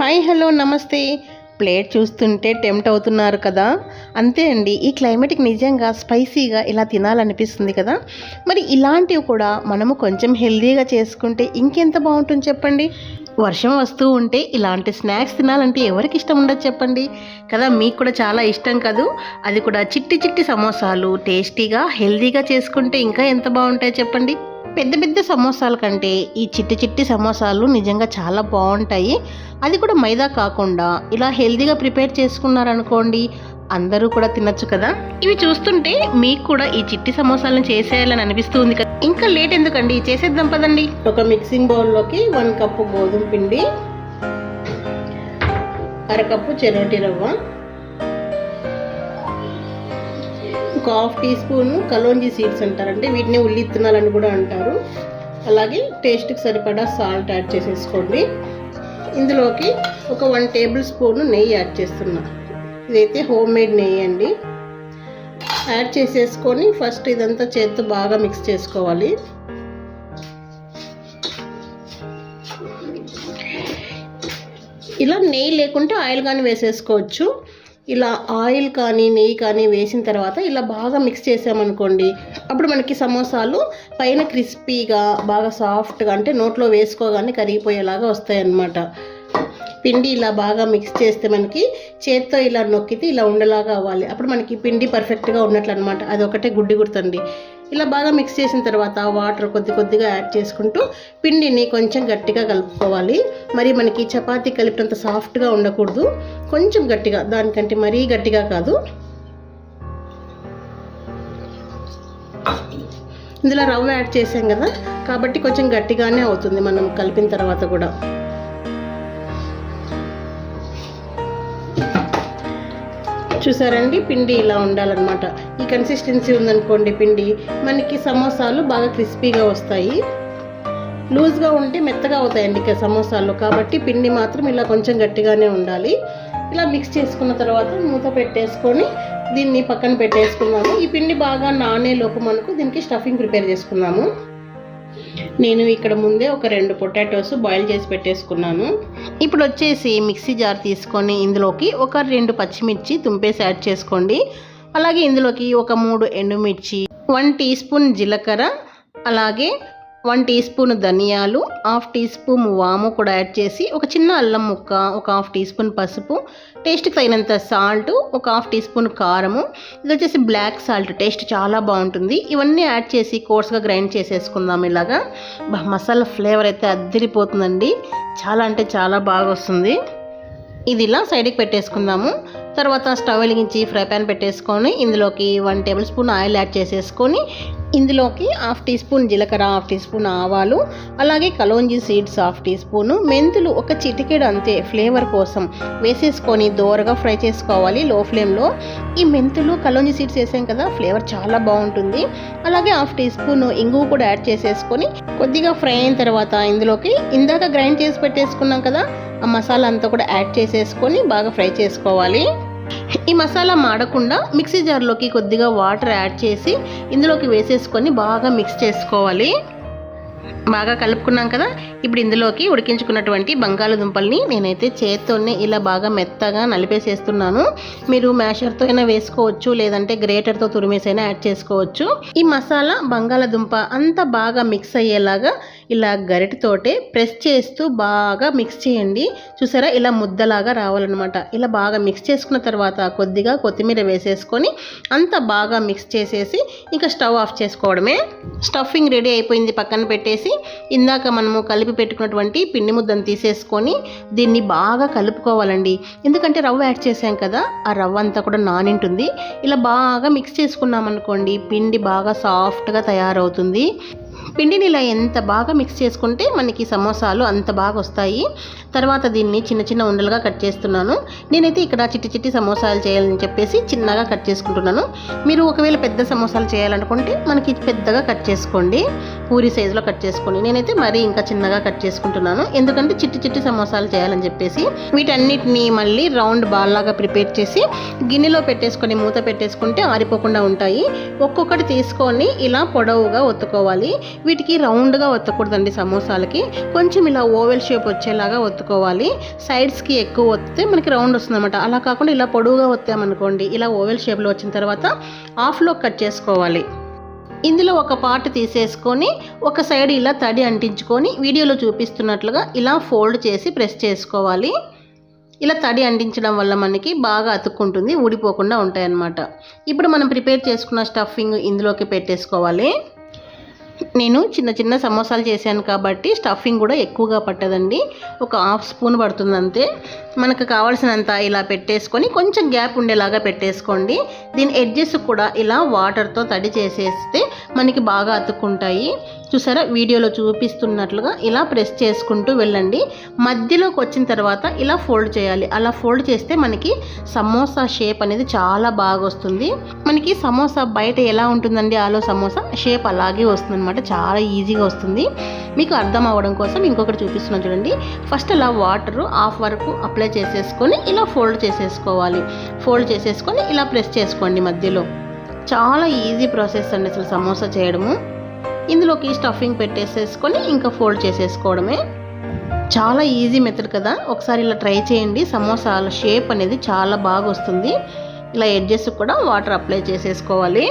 Hi hello నమస్తే. Plate చూస్తుంటే tempt అవుతున్నారు కదా? అంతే అండి ఈ క్లైమేట్కి నిజంగా స్పైసీగా ఇలా తినాలనిపిస్తుంది కదా? మరి ఇలాంటివి కూడా మనము కొంచెం హెల్దీగా చేసుకుంటే ఇంకెంత బాగుంటుంది చెప్పండి? వర్షం వస్తూ ఉంటే ఇలాంటి స్నాక్స్ తినాలంటే ఎవరికి ఇష్టం ఉండదు చెప్పండి? కదా మీకు కూడా చాలా ఇష్టం కదూ? అది కూడా చిట్టి చిట్టి సమోసాలు టేస్టీగా హెల్దీగా చేసుకుంటే ఇంకా ఎంత బాగుంటాయి చెప్పండి? పెద్ద పెద్ద సమోసాల కంటే ఈ చిట్టి చిట్టి సమోసాలు నిజంగా చాలా బాగుంటాయి. అది కూడా మైదా కాకుండా ఇలా హెల్దీగా ప్రిపేర్ చేసుకున్నారనుకోండి అందరూ కూడా తినొచ్చు కదా. ఇవి చూస్తుంటే మీకు కూడా ఈ చిట్టి సమోసాలను చేసేయాలని అనిపిస్తుంది కదా. ఇంకా లేట్ ఎందుకండి? చేసేద్దాం పదండి. ఒక మిక్సింగ్ బౌల్లోకి వన్ కప్పు గోధుమ పిండి అరకప్పు చెరోటి రవ్వ ఒక half teaspoon kalonji seeds అంటారంటే వీటిని ఉల్లి ఇత్తనాలని కూడా అంటారు. అలాగే టేస్ట్కి సరిపడా సాల్ట్ యాడ్ చేసేసుకోండి. ఇందులోకి ఒక వన్ టేబుల్ స్పూన్ నెయ్యి యాడ్ చేస్తున్నా. ఇదైతే హోమ్ మేడ్ నెయ్యి అండి. యాడ్ చేసేసుకొని ఫస్ట్ ఇదంతా చేత్తో బాగా మిక్స్ చేసుకోవాలి. ఇలా నెయ్యి లేకుంటే ఆయిల్ కానీ వేసేసుకోవచ్చు. ఇలా ఆయిల్ కానీ నెయ్యి కానీ వేసిన తర్వాత ఇలా బాగా మిక్స్ చేసామనుకోండి అప్పుడు మనకి సమోసాలు పైన క్రిస్పీగా బాగా సాఫ్ట్గా అంటే నోట్లో వేసుకోగానే కరిగిపోయేలాగా వస్తాయన్నమాట. పిండి ఇలా బాగా మిక్స్ చేస్తే మనకి చేత్తో ఇలా నొక్కితే ఇలా ఉండలాగా అవ్వాలి. అప్పుడు మనకి పిండి పర్ఫెక్ట్గా ఉన్నట్లు అనమాట అది ఒకటే గుడ్డి గుర్తండి. ఇలా బాగా మిక్స్ చేసిన తర్వాత వాటర్ కొద్ది కొద్దిగా యాడ్ చేసుకుంటూ పిండిని కొంచెం గట్టిగా కలుపుకోవాలి. మరి మనకి చపాతీ కలిపినంత సాఫ్ట్గా ఉండకూడదు. కొంచెం గట్టిగా దానికంటే మరీ గట్టిగా కాదు. ఇందులో రవ్వ యాడ్ చేసాం కదా కాబట్టి కొంచెం గట్టిగానే అవుతుంది మనం కలిపిన తర్వాత కూడా. చూసారండి? పిండి ఇలా ఉండాలన్నమాట. ఈ కన్సిస్టెన్సీ ఉందనుకోండి పిండి. మనకి సమోసాలు బాగా క్రిస్పీగా వస్తాయి. లూజ్గా ఉంటే మెత్తగా అవుతాయండి ఇక సమోసాలు. కాబట్టి పిండి మాత్రం ఇలా కొంచెం గట్టిగానే ఉండాలి. ఇలా మిక్స్ చేసుకున్న తర్వాత మూత పెట్టేసుకొని దీన్ని పక్కన పెట్టేసుకున్నాము ఈ పిండి బాగా నానే లోపు మనకు దీనికి స్టఫింగ్ ప్రిపేర్ చేసుకున్నాము నేను ఇక్కడ ముందే ఒక రెండు పొటాటోస్ బాయిల్ చేసి పెట్టేసుకున్నాను. ఇప్పుడు వచ్చేసి మిక్సీ జార్ తీసుకొని ఇందులోకి ఒక రెండు పచ్చిమిర్చి తుంపేసి యాడ్ చేసుకోండి. అలాగే ఇందులోకి ఒక మూడు ఎండుమిర్చి వన్ టీ స్పూన్ జీలకర్ర అలాగే వన్ టీ స్పూన్ ధనియాలు హాఫ్ టీ స్పూన్ వాము కూడా యాడ్ చేసి ఒక చిన్న అల్లం ముక్క ఒక హాఫ్ టీ స్పూన్ పసుపు టేస్ట్కి తగినంత సాల్ట్ ఒక హాఫ్ టీ స్పూన్ కారము. ఇది వచ్చేసి బ్లాక్ సాల్ట్ టేస్ట్ చాలా బాగుంటుంది. ఇవన్నీ యాడ్ చేసి కోర్స్గా గ్రైండ్ చేసేసుకుందాం ఇలాగా. మసాలా ఫ్లేవర్ అయితే అద్దరిపోతుందండి చాలా అంటే చాలా బాగా వస్తుంది. ఇది ఇలా సైడ్కి పెట్టేసుకుందాము. తర్వాత స్టవ్ వెలిగించి ఫ్రై ప్యాన్ పెట్టేసుకొని ఇందులోకి one tablespoon oil add చేసేసుకొని ఇందులోకి హాఫ్ టీ స్పూన్ జీలకర్ర హాఫ్ టీ స్పూన్ ఆవాలు అలాగే kalonji seeds half teaspoon మెంతులు ఒక చిటికెడు అంతే ఫ్లేవర్ కోసం వేసేసుకొని దోరగా ఫ్రై చేసుకోవాలి లో ఫ్లేమ్లో. ఈ మెంతులు కలోంజీ సీడ్స్ వేసాం కదా ఫ్లేవర్ చాలా బాగుంటుంది. అలాగే హాఫ్ టీ స్పూన్ ఇంగువ కూడా యాడ్ చేసేసుకొని కొద్దిగా ఫ్రై అయిన తర్వాత ఇందులోకి ఇందాక గ్రైండ్ చేసి పెట్టేసుకున్నాం కదా ఆ మసాలా అంతా కూడా యాడ్ చేసేసుకొని బాగా ఫ్రై చేసుకోవాలి. ఈ మసాలా మాడకుండా మిక్సీ జార్లోకి కొద్దిగా వాటర్ యాడ్ చేసి ఇందులోకి వేసేసుకొని బాగా మిక్స్ చేసుకోవాలి. బాగా కలుపుకున్నాం కదా? ఇప్పుడు ఇందులోకి ఉడికించుకున్నటువంటి బంగాళదుంపల్ని నేనైతే చేత్తోనే ఇలా బాగా మెత్తగా నలిపేసేస్తున్నాను. మీరు మ్యాషర్తో అయినా వేసుకోవచ్చు లేదంటే గ్రేటర్తో తురిమేసైనా యాడ్ చేసుకోవచ్చు. ఈ మసాలా బంగాళదుంప అంతా బాగా మిక్స్ అయ్యేలాగా ఇలా గరిటతోటే ప్రెస్ చేస్తూ బాగా మిక్స్ చేయండి. చూసారా? ఇలా ముద్దలాగా రావాలన్నమాట. ఇలా బాగా మిక్స్ చేసుకున్న తర్వాత కొద్దిగా కొత్తిమీర వేసేసుకొని అంతా బాగా మిక్స్ చేసేసి ఇంకా స్టవ్ ఆఫ్ చేసుకోవడమే. స్టఫింగ్ రెడీ అయిపోయింది పక్కన పెట్టేసి. ఇందాక మనము కలిపి పెట్టుకున్నటువంటి పిండి ముద్దను తీసేసుకొని దీన్ని బాగా కలుపుకోవాలండి. ఎందుకంటే రవ్వ యాడ్ చేసాం కదా ఆ రవ్వ అంతా కూడా నానింటుంది. ఇలా బాగా మిక్స్ చేసుకున్నాం అనుకోండి పిండి బాగా సాఫ్ట్గా తయారవుతుంది. పిండిని ఇలా ఎంత బాగా మిక్స్ చేసుకుంటే మనకి సమోసాలు అంత బాగా వస్తాయి. తర్వాత దీన్ని చిన్న చిన్న ఉండలుగా కట్ చేస్తున్నాను. నేనైతే ఇక్కడ చిట్టి చిట్టి సమోసాలు చేయాలని చెప్పేసి చిన్నగా కట్ చేసుకుంటున్నాను. మీరు ఒకవేళ పెద్ద సమోసాలు చేయాలనుకుంటే మనకి పెద్దగా కట్ చేసుకోండి. పూరి సైజులో కట్ చేసుకోండి. నేనైతే మరీ ఇంకా చిన్నగా కట్ చేసుకుంటున్నాను. ఎందుకంటే చిట్టి చిట్టి సమోసాలు చేయాలని చెప్పేసి వీటన్నిటిని మళ్ళీ రౌండ్ బాల్ లాగా ప్రిపేర్ చేసి గిన్నెలో పెట్టేసుకొని మూత పెట్టేసుకుంటే ఆరిపోకుండా ఉంటాయి. ఒక్కొక్కటి తీసుకొని ఇలా పొడవుగా ఒత్తుకోవాలి. వీటికి రౌండ్గా ఒత్తకూడదండి సమోసాలకి. కొంచెం ఇలా ఓవెల్ షేప్ వచ్చేలాగా ఒత్తుకోవాలి. సైడ్స్కి ఎక్కువ ఒత్తితే మనకి రౌండ్ వస్తుందన్నమాట. అలా కాకుండా ఇలా పొడవుగా ఒత్తామనుకోండి ఇలా ఓవెల్ షేప్లో వచ్చిన తర్వాత హాఫ్లో కట్ చేసుకోవాలి. ఇందులో ఒక పార్ట్ తీసేసుకొని ఒక సైడ్ ఇలా తడి అంటించుకొని వీడియోలో చూపిస్తున్నట్లుగా ఇలా ఫోల్డ్ చేసి ప్రెస్ చేసుకోవాలి. ఇలా తడి అంటించడం వల్ల మనకి బాగా అతుక్కుంటుంది ఊడిపోకుండా ఉంటాయన్నమాట. ఇప్పుడు మనం ప్రిపేర్ చేసుకున్న స్టఫింగ్ ఇందులోకి పెట్టేసుకోవాలి. నేను చిన్న చిన్న సమోసాలు చేశాను కాబట్టి స్టఫింగ్ కూడా ఎక్కువగా పట్టదండి. ఒక హాఫ్ స్పూన్ పడుతుంది అంతే. మనకు కావాల్సినంత ఇలా పెట్టేసుకొని కొంచెం గ్యాప్ ఉండేలాగా పెట్టేసుకోండి. దీని ఎడ్జెస్ కూడా ఇలా వాటర్తో తడి చేసేస్తే మనకి బాగా అతుక్కుంటాయి. చూసారా? వీడియోలో చూపిస్తున్నట్లుగా ఇలా ప్రెస్ చేసుకుంటూ వెళ్ళండి. మధ్యలోకి వచ్చిన తర్వాత ఇలా ఫోల్డ్ చేయాలి. అలా ఫోల్డ్ చేస్తే మనకి సమోసా షేప్ అనేది చాలా బాగా వస్తుంది. మనకి సమోసా బయట ఎలా ఉంటుందండి? ఆలో సమోసా షేప్ అలాగే వస్తుంది అనమాట చాలా ఈజీగా వస్తుంది. మీకు అర్థం అవ్వడం కోసం ఇంకొకటి చూపిస్తున్నాను చూడండి. ఫస్ట్ అలా వాటర్ హాఫ్ వరకు అప్లై చేసేసుకొని ఇలా ఫోల్డ్ చేసేసుకోవాలి. ఫోల్డ్ చేసేసుకొని ఇలా ప్రెస్ చేసుకోండి మధ్యలో. చాలా ఈజీ ప్రాసెస్ అండి అసలు సమోసా చేయడము. ఇందులోకి స్టఫింగ్ పెట్టేసేసుకొని ఇంకా ఫోల్డ్ చేసేసుకోవడమే. చాలా ఈజీ మెథడ్ కదా. ఒకసారి ఇలా ట్రై చేయండి. సమోసాల షేప్ అనేది చాలా బాగా వస్తుంది. ఇలా ఎడ్జెస్ కూడా వాటర్ అప్లై చేసేసుకోవాలి.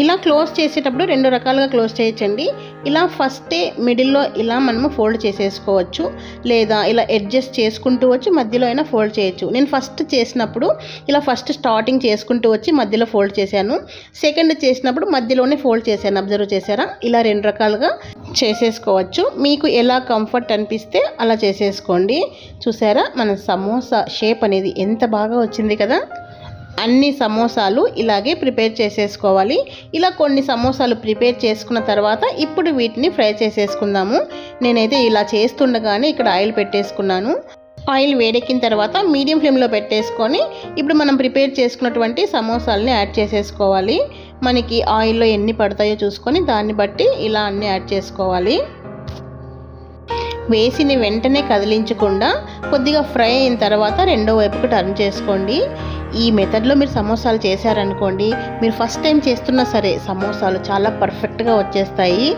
ఇలా క్లోజ్ చేసేటప్పుడు రెండు రకాలుగా క్లోజ్ చేయొచ్చండి. ఇలా ఫస్టే మిడిల్లో ఇలా మనము ఫోల్డ్ చేసేసుకోవచ్చు. లేదా ఇలా అడ్జస్ట్ చేసుకుంటూ వచ్చి మధ్యలో అయినా ఫోల్డ్ చేయొచ్చు. నేను ఫస్ట్ చేసినప్పుడు ఇలా ఫస్ట్ స్టార్టింగ్ చేసుకుంటూ వచ్చి మధ్యలో ఫోల్డ్ చేశాను. సెకండ్ చేసినప్పుడు మధ్యలోనే ఫోల్డ్ చేశాను. అబ్జర్వ్ చేశారా? ఇలా రెండు రకాలుగా చేసేసుకోవచ్చు. మీకు ఎలా కంఫర్ట్ అనిపిస్తే అలా చేసేసుకోండి. చూసారా? మన సమోసా షేప్ అనేది ఎంత బాగా వచ్చింది కదా? అన్ని సమోసాలు ఇలాగే ప్రిపేర్ చేసేసుకోవాలి. ఇలా కొన్ని సమోసాలు ప్రిపేర్ చేసుకున్న తర్వాత ఇప్పుడు వీటిని ఫ్రై చేసేసుకుందాము. నేనైతే ఇలా చేస్తుండగానే ఇక్కడ ఆయిల్ పెట్టేసుకున్నాను. ఆయిల్ వేడెక్కిన తర్వాత మీడియం ఫ్లేమ్లో పెట్టేసుకొని ఇప్పుడు మనం ప్రిపేర్ చేసుకున్నటువంటి సమోసాలని యాడ్ చేసేసుకోవాలి. మనకి ఆయిల్లో ఎన్ని పడతాయో చూసుకొని దాన్ని బట్టి ఇలా అన్నీ యాడ్ చేసుకోవాలి. వేసిన వెంటనే కదిలించకుండా కొద్దిగా ఫ్రై అయిన తర్వాత రెండో వైపుకు టర్న్ చేసుకోండి. ఈ మెథడ్లో మీరు సమోసాలు చేశారనుకోండి మీరు ఫస్ట్ టైం చేస్తున్నా సరే సమోసాలు చాలా పర్ఫెక్ట్గా వచ్చేస్తాయి.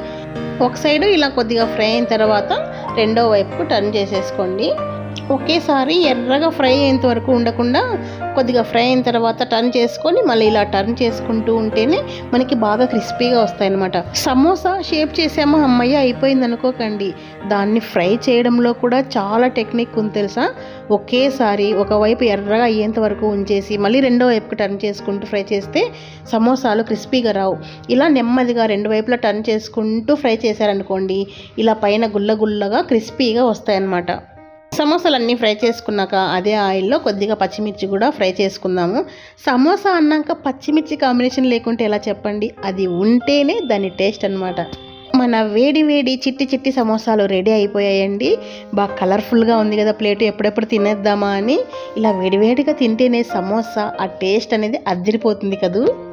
ఒక సైడు ఇలా కొద్దిగా ఫ్రై అయిన తర్వాత రెండో వైపుకు టర్న్ చేసేసుకోండి. ఒకేసారి ఎర్రగా ఫ్రై అయ్యేంత వరకు ఉండకుండా కొద్దిగా ఫ్రై అయిన తర్వాత టర్న్ చేసుకొని మళ్ళీ ఇలా టర్న్ చేసుకుంటూ ఉంటేనే మనకి బాగా క్రిస్పీగా వస్తాయన్నమాట. సమోసా షేప్ చేసామో అమ్మయ్య? అయిపోయింది అనుకోకండి. దాన్ని ఫ్రై చేయడంలో కూడా చాలా టెక్నిక్ ఉంది తెలుసా? ఒకేసారి ఒకవైపు ఎర్రగా అయ్యేంత వరకు ఉంచేసి మళ్ళీ రెండో వైపుకి టర్న్ చేసుకుంటూ ఫ్రై చేస్తే సమోసాలు క్రిస్పీగా రావు. ఇలా నెమ్మదిగా రెండు వైపులా టర్న్ చేసుకుంటూ ఫ్రై చేశారనుకోండి ఇలా పైన గుల్ల గుల్లగా క్రిస్పీగా వస్తాయన్నమాట. సమోసాలు అన్నీ ఫ్రై చేసుకున్నాక అదే ఆయిల్లో కొద్దిగా పచ్చిమిర్చి కూడా ఫ్రై చేసుకుందాము. సమోసా అన్నాక పచ్చిమిర్చి కాంబినేషన్ లేకుంటే ఎలా చెప్పండి? అది ఉంటేనే దాని టేస్ట్ అనమాట మన వేడి వేడి చిట్టి చిట్టి సమోసాలు రెడీ అయిపోయాయండి. బాగా కలర్ఫుల్గా ఉంది కదా ప్లేట్ ఎప్పుడెప్పుడు తినేద్దామా అని. ఇలా వేడివేడిగా తింటేనే సమోసా ఆ టేస్ట్ అనేది అద్దరిపోతుంది కదూ.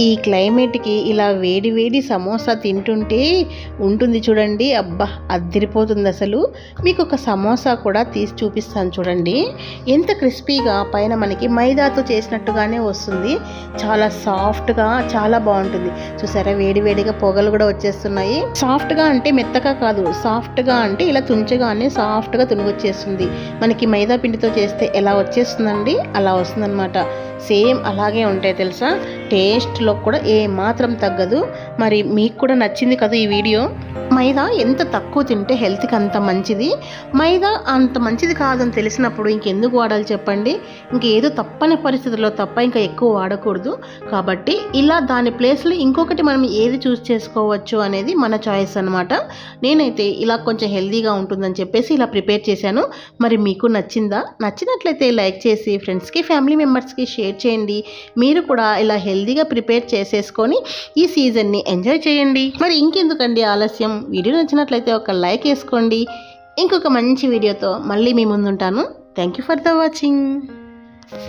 ఈ క్లైమేట్కి ఇలా వేడి వేడి సమోసా తింటుంటే ఉంటుంది చూడండి. అబ్బా అద్దరిపోతుంది అసలు. మీకు ఒక సమోసా కూడా తీసి చూపిస్తాను చూడండి. ఎంత క్రిస్పీగా పైన మనకి మైదాతో చేసినట్టుగానే వస్తుంది. చాలా సాఫ్ట్గా చాలా బాగుంటుంది. చూసారా? వేడి వేడిగా పొగలు కూడా వచ్చేస్తున్నాయి. సాఫ్ట్గా అంటే మెత్తగా కాదు. సాఫ్ట్గా అంటే ఇలా తుంచగానే సాఫ్ట్గా తునుగొచ్చేస్తుంది. మనకి మైదా పిండితో చేస్తే ఎలా వచ్చేస్తుందండి? అలా వస్తుందన్నమాట. సేమ్ అలాగే ఉంటాయి తెలుసా? టేస్ట్లో కూడా ఏ మాత్రం తగ్గదు. మరి మీకు కూడా నచ్చింది కదా ఈ వీడియో? మైదా ఎంత తక్కువ తింటే హెల్త్కి అంత మంచిది? మైదా అంత మంచిది కాదని తెలిసినప్పుడు ఇంకెందుకు వాడాలి చెప్పండి? ఇంకేదో తప్పని పరిస్థితుల్లో తప్ప ఇంకా ఎక్కువ వాడకూడదు. కాబట్టి ఇలా దాని ప్లేస్లో ఇంకొకటి మనం ఏది చూస్ చేసుకోవచ్చు అనేది మన చాయిస్ అనమాట నేనైతే ఇలా కొంచెం హెల్తీగా ఉంటుందని చెప్పేసి ఇలా ప్రిపేర్ చేశాను. మరి మీకు నచ్చిందా? నచ్చినట్లయితే లైక్ చేసి ఫ్రెండ్స్కి ఫ్యామిలీ మెంబర్స్కి షేర్ చేయండి. మీరు కూడా ఇలా హెల్తీగా ప్రిపేర్ చేసేసుకొని ఈ సీజన్ని ఎంజాయ్ చేయండి. మరి ఇంకెందుకండి ఆలస్యం? వీడియో నచ్చినట్లయితే ఒక లైక్ వేసుకోండి. ఇంకొక మంచి వీడియోతో మళ్ళీ మీ ముందుంటాను. Thank you for the watching